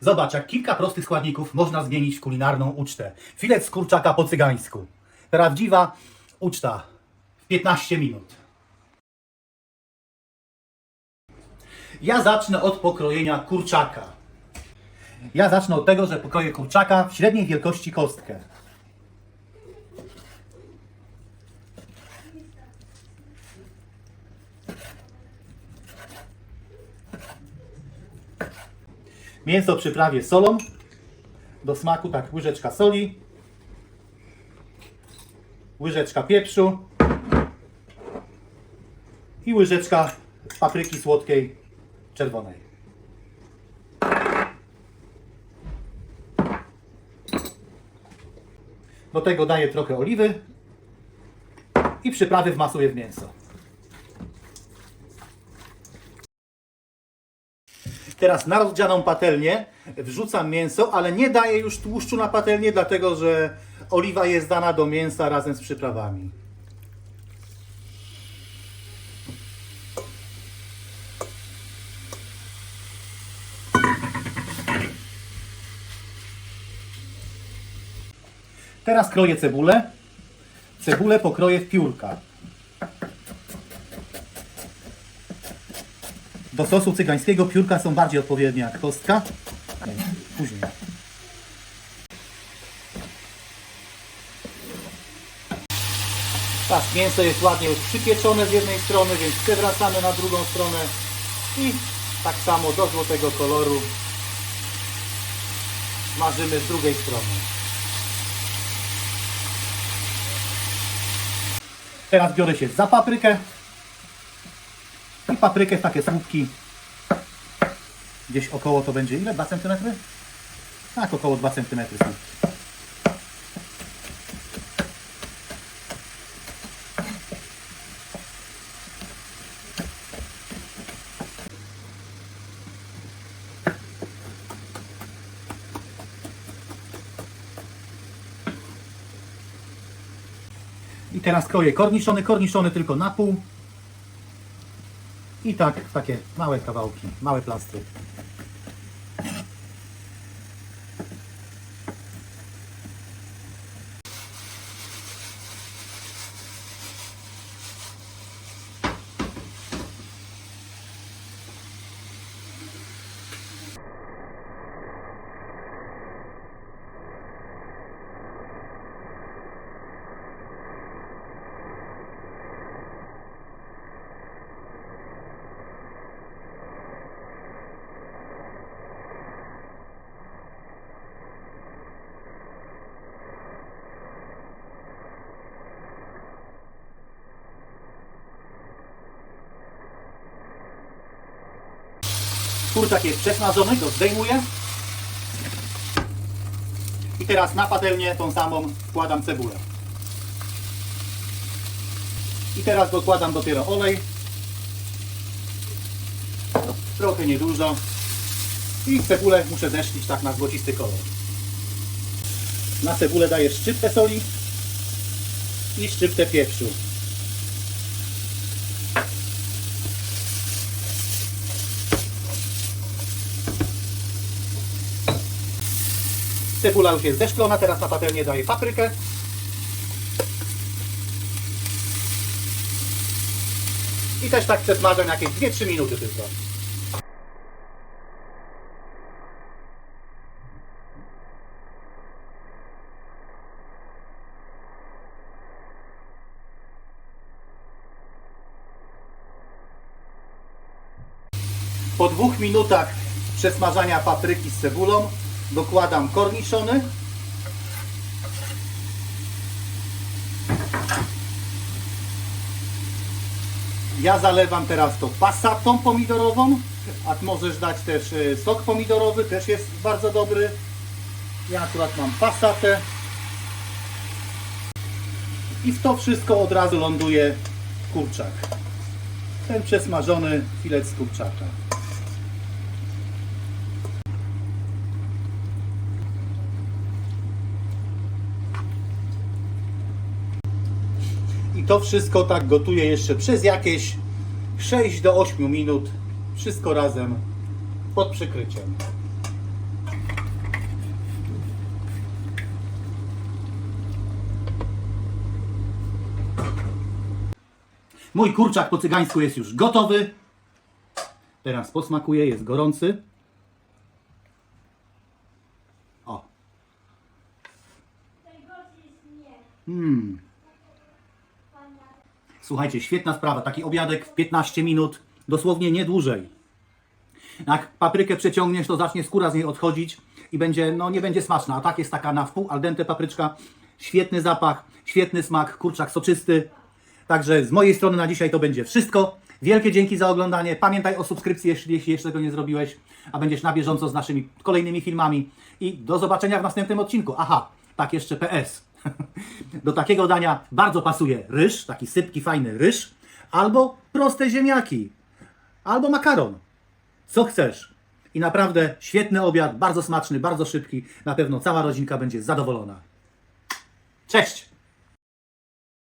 Zobacz, jak kilka prostych składników można zmienić w kulinarną ucztę. Filet z kurczaka po cygańsku. Prawdziwa uczta w 15 minut. Ja zacznę od pokrojenia kurczaka. Ja zacznę od tego, że pokroję kurczaka w średniej wielkości kostkę. Mięso przyprawię solą. Do smaku tak łyżeczka soli. Łyżeczka pieprzu. I łyżeczka papryki słodkiej czerwonej. Do tego daję trochę oliwy i przyprawy wmasuję w mięso. Teraz na rozgrzaną patelnię wrzucam mięso, ale nie daję już tłuszczu na patelnię, dlatego że oliwa jest dana do mięsa razem z przyprawami. Teraz kroję cebulę. Cebulę pokroję w piórka. Do sosu cygańskiego piórka są bardziej odpowiednie jak kostka. Nie, Później. Tak, mięso jest ładnie już przypieczone z jednej strony, więc przewracamy na drugą stronę i tak samo do złotego koloru smażymy z drugiej strony. Teraz biorę się za paprykę paprykę w takie słupki. Gdzieś około to będzie ile? 2 cm? Tak, około 2 cm. I teraz kroję korniszony, korniszony tylko na pół. I tak takie małe kawałki, małe plastry. Kurczak jest przesmażony, go zdejmuję. I teraz na patelnię tą samą wkładam cebulę. I teraz dokładam dopiero olej. Trochę niedużo. I cebulę muszę zeszlić tak na złocisty kolor. Na cebulę daję szczyptę soli i szczyptę pieprzu. Cebula już jest zeszklona, teraz na patelnię daję paprykę. I też tak przesmażam jakieś 2-3 minuty tylko. Po dwóch minutach przesmażania papryki z cebulą dokładam korniszony. Ja zalewam teraz to pasatą pomidorową, a możesz dać też e, sok pomidorowy, też jest bardzo dobry. Ja akurat mam pasatę. I w to wszystko od razu ląduje kurczak. Ten przesmażony filet z kurczaka. To wszystko tak gotuję jeszcze przez jakieś 6 do 8 minut. Wszystko razem pod przykryciem. Mój kurczak po cygańsku jest już gotowy. Teraz posmakuję, jest gorący. O. Hmm. Słuchajcie, świetna sprawa. Taki obiadek w 15 minut, dosłownie nie dłużej. Jak paprykę przeciągniesz, to zacznie skóra z niej odchodzić i będzie, no nie będzie smaczna. A tak jest taka na wpół al dente papryczka. Świetny zapach, świetny smak, kurczak soczysty. Także z mojej strony na dzisiaj to będzie wszystko. Wielkie dzięki za oglądanie. Pamiętaj o subskrypcji, jeśli, jeśli jeszcze tego nie zrobiłeś, a będziesz na bieżąco z naszymi kolejnymi filmami. I do zobaczenia w następnym odcinku. Aha, tak jeszcze PS. Do takiego dania bardzo pasuje ryż, taki sypki, fajny ryż, albo proste ziemniaki, albo makaron. Co chcesz. I naprawdę świetny obiad, bardzo smaczny, bardzo szybki. Na pewno cała rodzinka będzie zadowolona. Cześć!